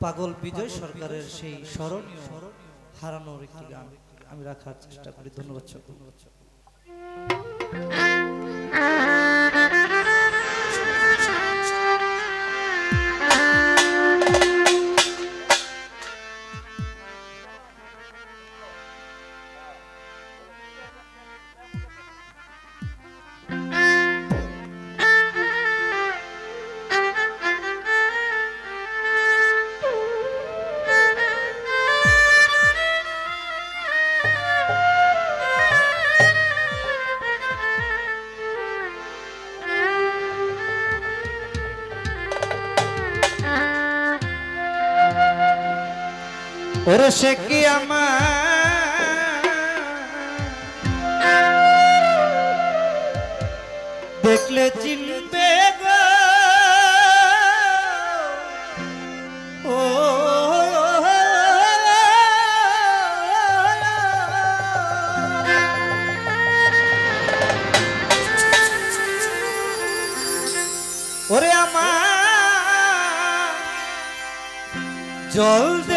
পাগল বিজয় সরকারের সেই স্মরণীয় হারানোর একটি গান আমি রাখার চেষ্টা করি। ধন্যবাদ ধন্যবাদ ওরে সে কি আমার? দেখলে চিনবে গো। ও জল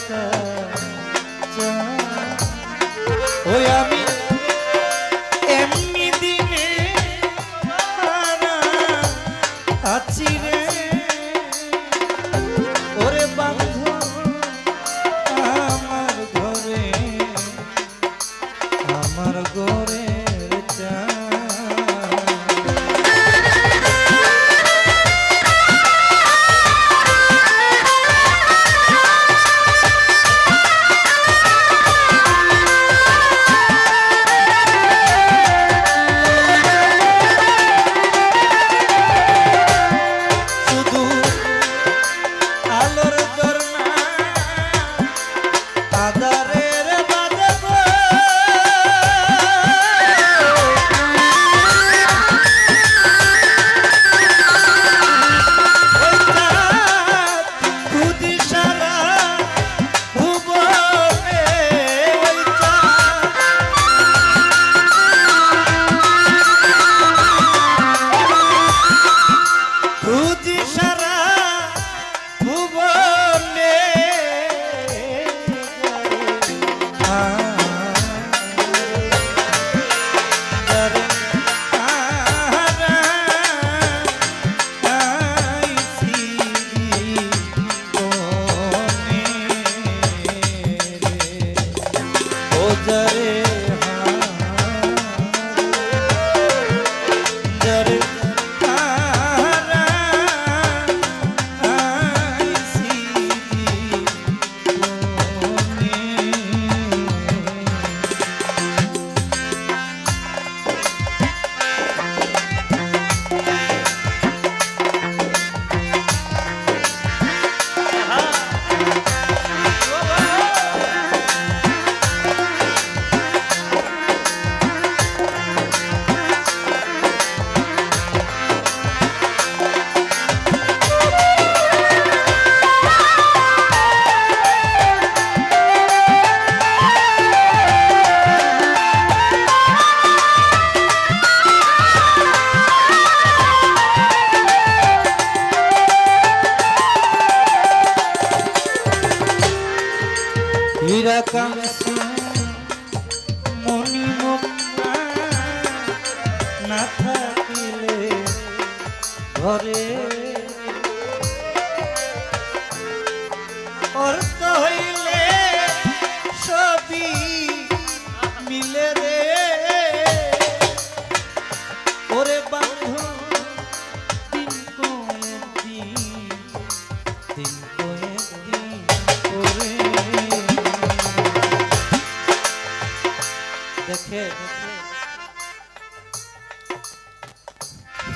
আশা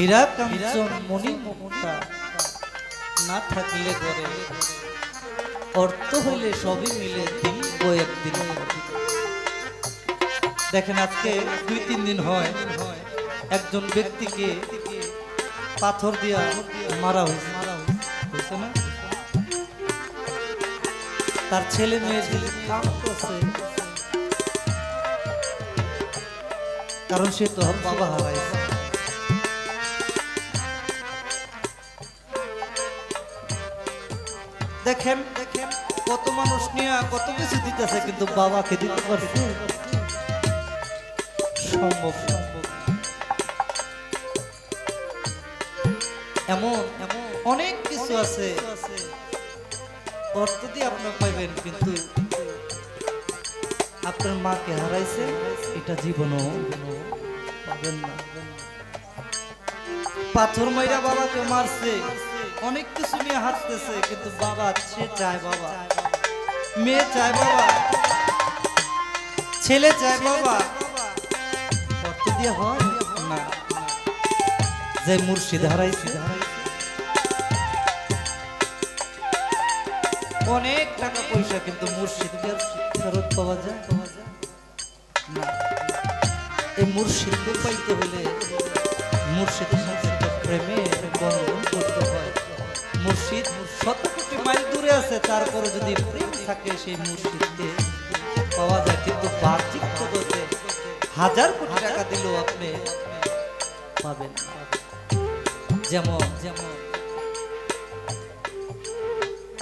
হীরা কাঞ্চন মণি না থাকলে অর্থ হইলে সবই মিলে দিন দেখেন আজকে দুই, তিন দিন হয়, একজন ব্যক্তিকে পাথর দিয়া মারা হয়েছে। হয়েছে না? তার ছেলে মেয়ে ছেলে কাঁদতেছে কারণ সে তো বাবা হারাইছে দেখেন, কত মানুষ নিয়ে কত কিছু দিতেছে, কিন্তু বাবাকে দিতে পারছে সম্ভব এমন এমন, অনেক কিছু আছে। অর্থ দিয়ে আপনার পাইবেন, কিন্তু আপনার মাকে হারাইছে, এটা জীবনও পাবেন না। পাথর মাইরা বাবাকে মারছে। অনেক কিছু নিয়ে হাসতেছে কিন্তু বাবা সে চায় বাবা। মেয়ে চায় বাবা। ছেলে চায় বাবা। অর্থ দিয়ে হয়? না। যে মুর্শিদ হারাইছে। অনেক টাকা পয়সা কিন্তু মুর্শিদকে আর ফেরত পাওয়া যায়। না। এই মুর্শিদকে পাইতে হলে মুর্শিদের সাথে প্রেমে বন্ধন করতে মুর্শিদ শত কোটি মাইল দূরে আছে, তারপরে যদি প্রেম থাকে সেই মুর্শিদকে পাওয়া যায়। কিন্তু বাহ্যিক জগতে হাজার কোটি টাকা দিলেও আপনি পাবেন যেমন যেমন,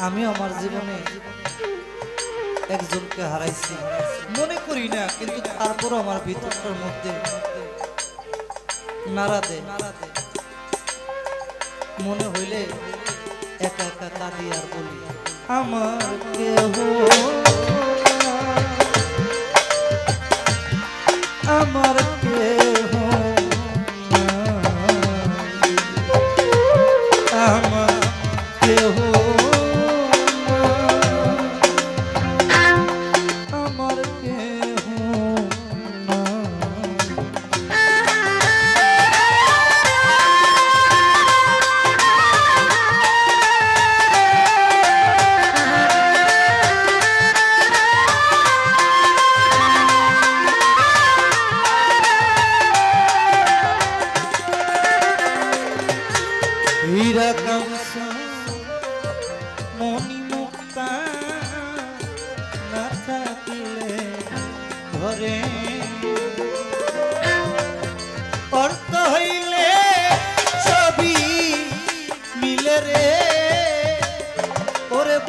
আমি আমার জীবনে একজনকে হারাইছি, মনে করি না, কিন্তু তারপরও আমার ভিতরটার মধ্যে নাড়া দে মনে হইলে একা একা কাঁদি আর বলি আমার কেহ আমার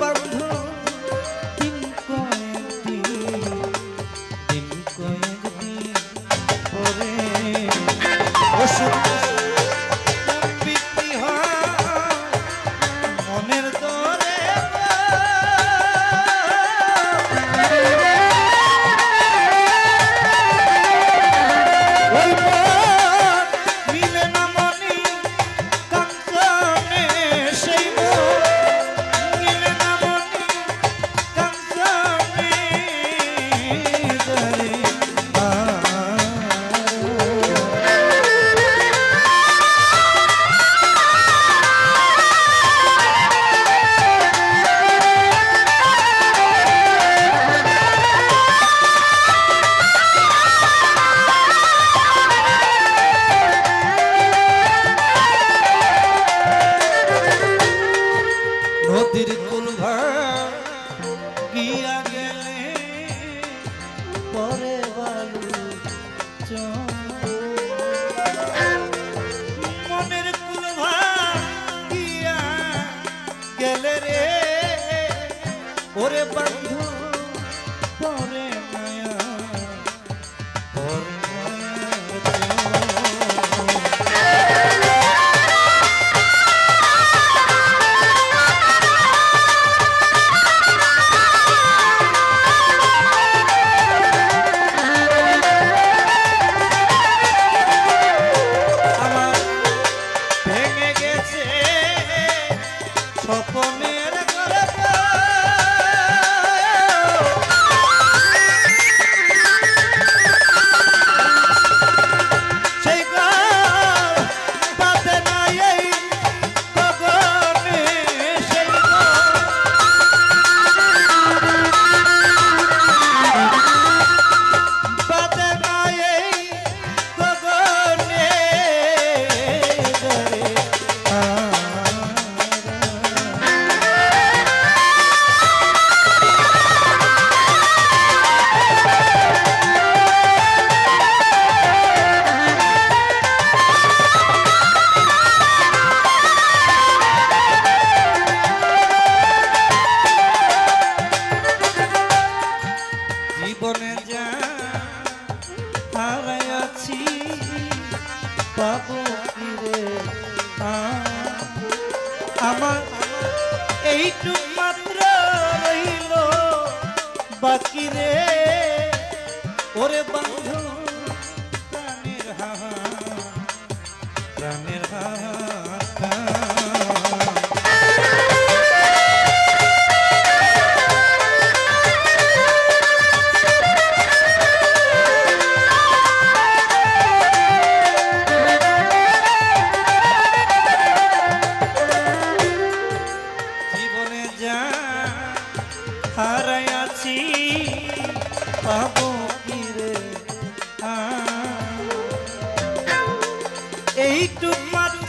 ওরে স্বপনের ওরে বন্ধু এইটুক মাত্র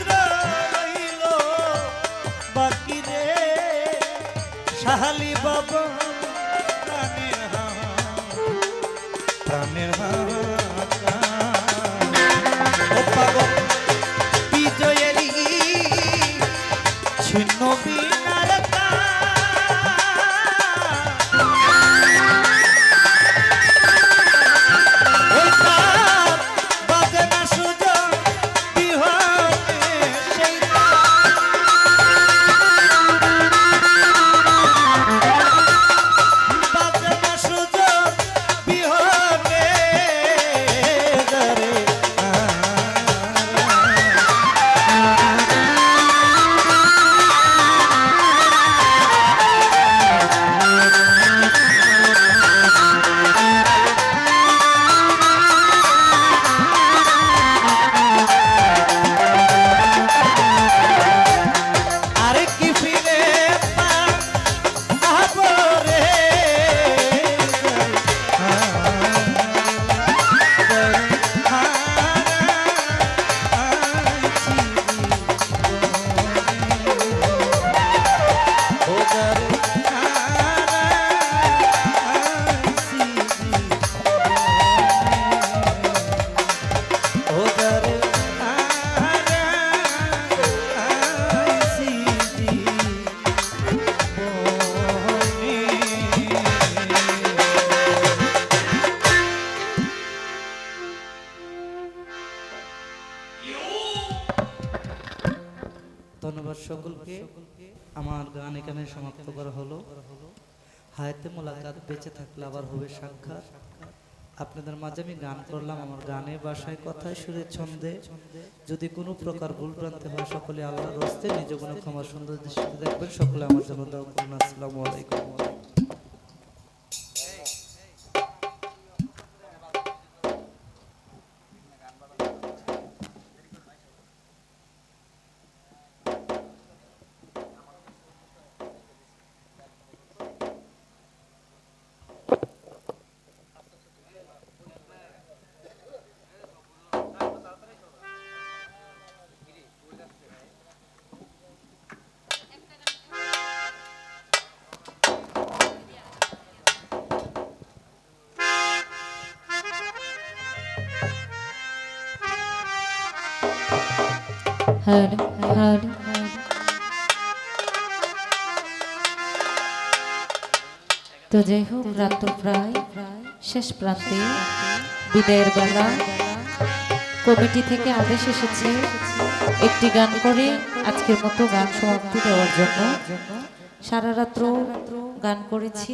ধন্যবাদ সকলকে। আমার গান এখানে সমাপ্ত করা হলো। হায়াতে মোলাকাত বেঁচে থাকলে আবার হবে সাক্ষাৎ। আপনাদের মাঝে আমি গান করলাম, আমার গানে বাসায় কথায় সুরে ছন্দে। যদি কোনো প্রকার ভুল প্রান্তে হয়, সকলে আল্লাহর হস্তে নিজ কোনো ক্ষমা সুন্দর দৃষ্টিতে দেখবেন। সকলে আমার জন্য দাও করুন। আসসালামু আলাইকুম। তো যাই হোক রাত প্রায়, শেষ প্রান্তে, বিদায়ের বেলা, কমিটি থেকে আদেশ এসেছে একটি গান করে আজকের মতো গান সমাপ্তি দেওয়ার জন্য। সারা রাত্র গান করেছি,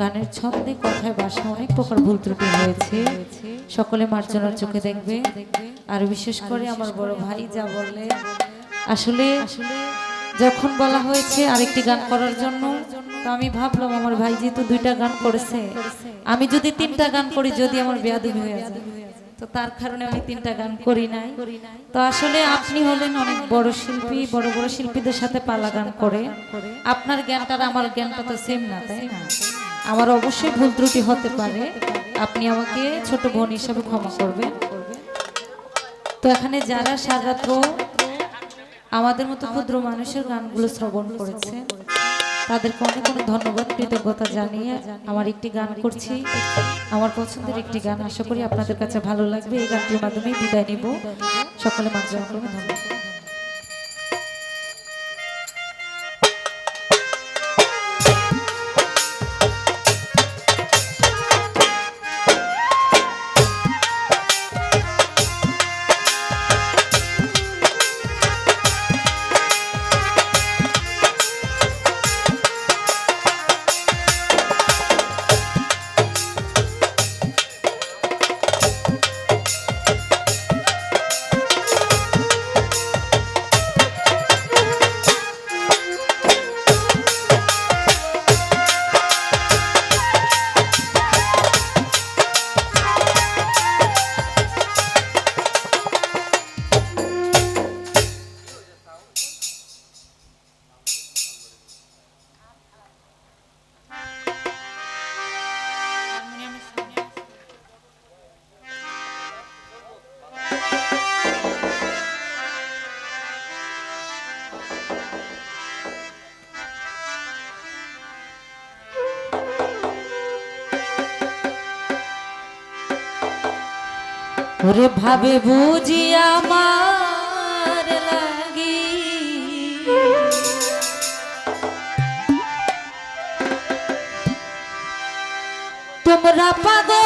গানের ছন্দে, কথায় বাসা অনেক প্রকার ভুল ত্রুটি হয়েছে। সকলে মার্জনার চোখে দেখবে। আর বিশেষ করে আমার বড় ভাই যা বললে আসলে যখন বলা হয়েছে আরেকটি গান করার জন্য তো আমি ভাবলাম আমার ভাই যেহেতু দুইটা গান করেছে আমি যদি তিনটা গান করি যদি আমার বেয়াদবি হয়ে যায়। তো তার কারণে আমি তিনটা গান করি নাই। তো আসলে আপনি হলেন অনেক বড় শিল্পী বড় বড় শিল্পীদের সাথে পালা গান করে। আপনার জ্ঞানটা আমার জ্ঞানটা তো সেম না তাই না? আমার অবশ্যই ভুল ত্রুটি হতে পারে। আপনি আমাকে ছোট বোন হিসাবে ক্ষমা করবেন। তো এখানে যারা সাজাত, আমাদের মতো ক্ষুদ্র মানুষের গানগুলো শ্রবণ করেছে, তাদেরকে অনেক অনেক ধন্যবাদ, কৃতজ্ঞতা জানিয়ে আমার একটি গান করছি। আমার পছন্দের একটি গান, আশা করি আপনাদের কাছে ভালো লাগবে। এই গানটির মাধ্যমে বিদায় নিব। সকলে মাঝে ধন্যবাদ। ওরে ভাবে বুঝি আমার লাগি। তোমরা পাগল